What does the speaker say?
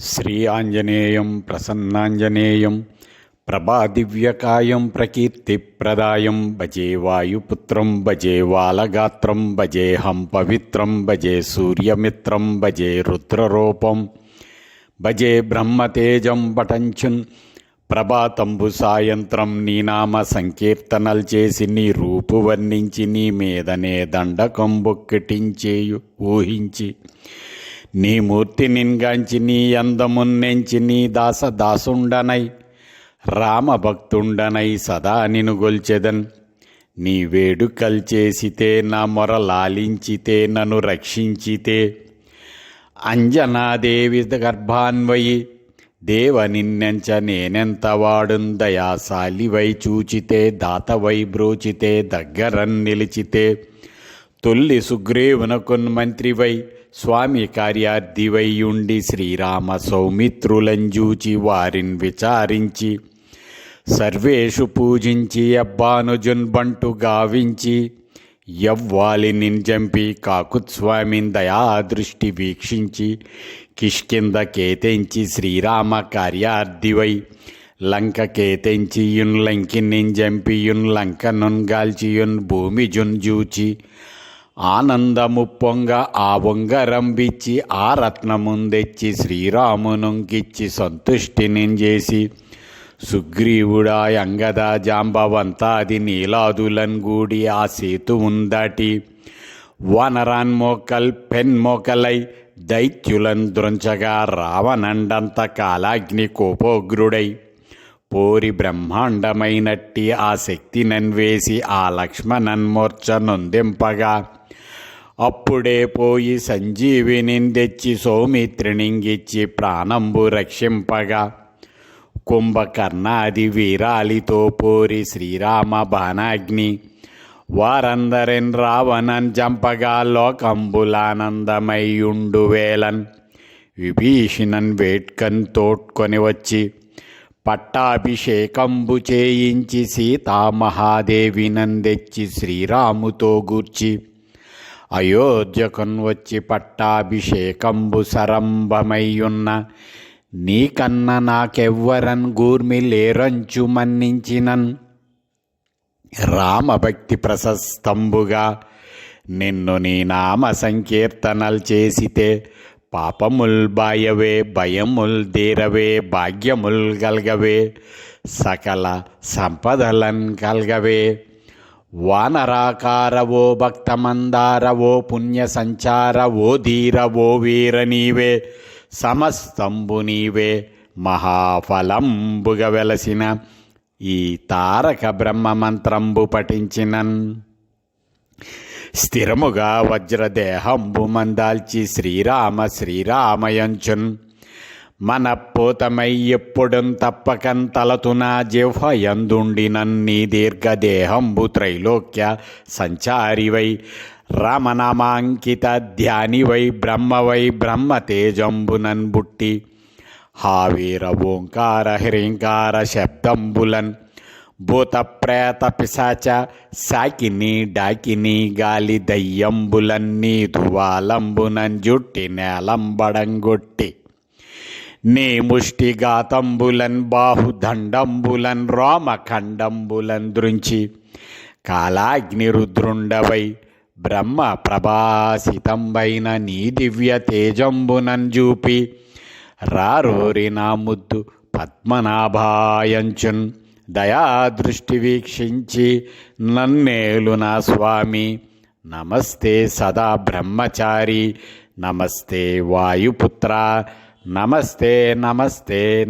శ్రీ ఆంజనేయం ప్రసన్నాంజనేయం ప్రభాదివ్యకాయం ప్రకీర్తిప్రదాయం భజే వాయుపుత్రం భజే వాలగాత్రం భజేహం పవిత్రం భజే సూర్యమిత్రం భజే రుద్రరూపం భజే బ్రహ్మతేజం పటంచున్ ప్రభాతంబు సాయంత్రం నీ నామ సంకీర్తనలు చేసి నీ రూపు వర్ణించి నీ మీదనే దండకం బొక్కిటించేయు ఊహించి. నీ మూర్తి నిన్గాంచి నీ అందమున్నెంచి నీ దాస దాసుండనై రామభక్తుండనై సదా నిను గొల్చెదన్. నీ వేడుకల్ చేసితే నా మొర లాలించితే నన్ను రక్షించితే. అంజనాదేవి గర్భాన్వయి దేవ నిన్నెంచ నేనెంత వాడున్ దయాశాలివై చూచితే దాతవై బ్రోచితే దగ్గరన్ నిలిచితే. తొల్లి సుగ్రీవునకున్ మంత్రివై స్వామి కార్యార్థివై ఉండి శ్రీరామ సౌమిత్రులంజూచి వారిన్ విచారించి సర్వేషు పూజించి అబ్బానుజున్ బంటు గావించి యవ్వాలి నింజంపి దయా దయాదృష్టి వీక్షించి కిష్కింద కేతెంచి శ్రీరామ కార్యార్థివై లంక కేతెంచియున్ లంకి నింజంపియున్ లంకనున్ గాల్చియున్ భూమి జూచి ఆనందము పొంగ ఆ ఉంగరంబిచ్చి ఆ రత్నముందెచ్చి శ్రీరామునుంకిచ్చి సంతుష్టిని చేసి సుగ్రీవుడా అంగద జాంబవంతాది నీలాదులన్ గూడి ఆ సేతు ఉందాటి. వనరాన్ మోకల్ పెన్ మోకలై దైత్యులన్ దృంచగా రావణండంత కాలాగ్ని కోపోగ్రుడై. పోరి బ్రహ్మాండమైనట్టి ఆ శక్తి నన్వేసి ఆ లక్ష్మణన్మూర్చ నొందింపగా. అప్పుడే పోయి సంజీవిని తెచ్చి సౌమిత్రినింగిచ్చి ప్రాణంబు రక్షింపగా. కుంభకర్ణాది వీరాలితో పోరి శ్రీరామ బాణాగ్ని. వారందరిన్ రావణన్ జంపగా లోకంబులానందమయ్యుండు వేలన్. విభీషణన్ వేట్కన్ తోడ్కొని వచ్చి పట్టాభిషేకంబు చేయించి సీతామహాదేవినందెచ్చి శ్రీరాముతో గూర్చి అయోధ్యకున్వచ్చి పట్టాభిషేకంబు సరంభమయ్యున్న నీకన్న నాకెవ్వరన్ గూర్మి లేరంచు మన్నించినన్. రామభక్తి ప్రశస్తంబుగా నిన్ను నీ నామ సంకీర్తనలు చేసితే పాపముల్ బాయవే భయముల్ దీరవే భాగ్యముల్ గల్గవే సకల సంపదలన్ కల్గవే. వానరాకారవో భక్తమందారవో పుణ్యసంచారవో ధీరవో వీర నీవే సమస్తంబు నీవే మహాఫలంబుగ వెలసిన ఈ తారక బ్రహ్మ మంత్రంబు పఠించినన్. స్థిరముగా వజ్రదేహంబు మందాల్చి శ్రీరామ శ్రీరామయంచున్. మన పోతమై ఎప్పుడున్ తప్పకన్ తలతున జిహ్వయందుండినన్ని దీర్ఘదేహంబు త్రైలోక్య సంచారివై రమణమాంకిత ధ్యానివై బ్రహ్మవై బ్రహ్మతేజంబునన్ బుట్టి హావీర ఓంకార హ్రీంకార శబ్దంబులన్ భూత ప్రేత పిశాచ సాకిని డాకిని గాలి దయ్యంబులన్నీ ధువాలంబునన్ జుట్టి నేలంబడంగొట్టి నీ ముష్టిగాతంబులన్ బాహుదండంబులన్ రోమఖండంబులన్ దృంచి. కాలాగ్ని రుద్రుండవై బ్రహ్మ ప్రభాసితంబైన నీ దివ్య తేజంబునన్ చూపి రారోరి నా ముద్దు పద్మనాభాయంచున్ దయాదృష్టి వీక్షించి నన్నేలు నా స్వామి. నమస్తే సదా బ్రహ్మచారి. నమస్తే వాయుపుత్ర. నమస్తే నమస్తే.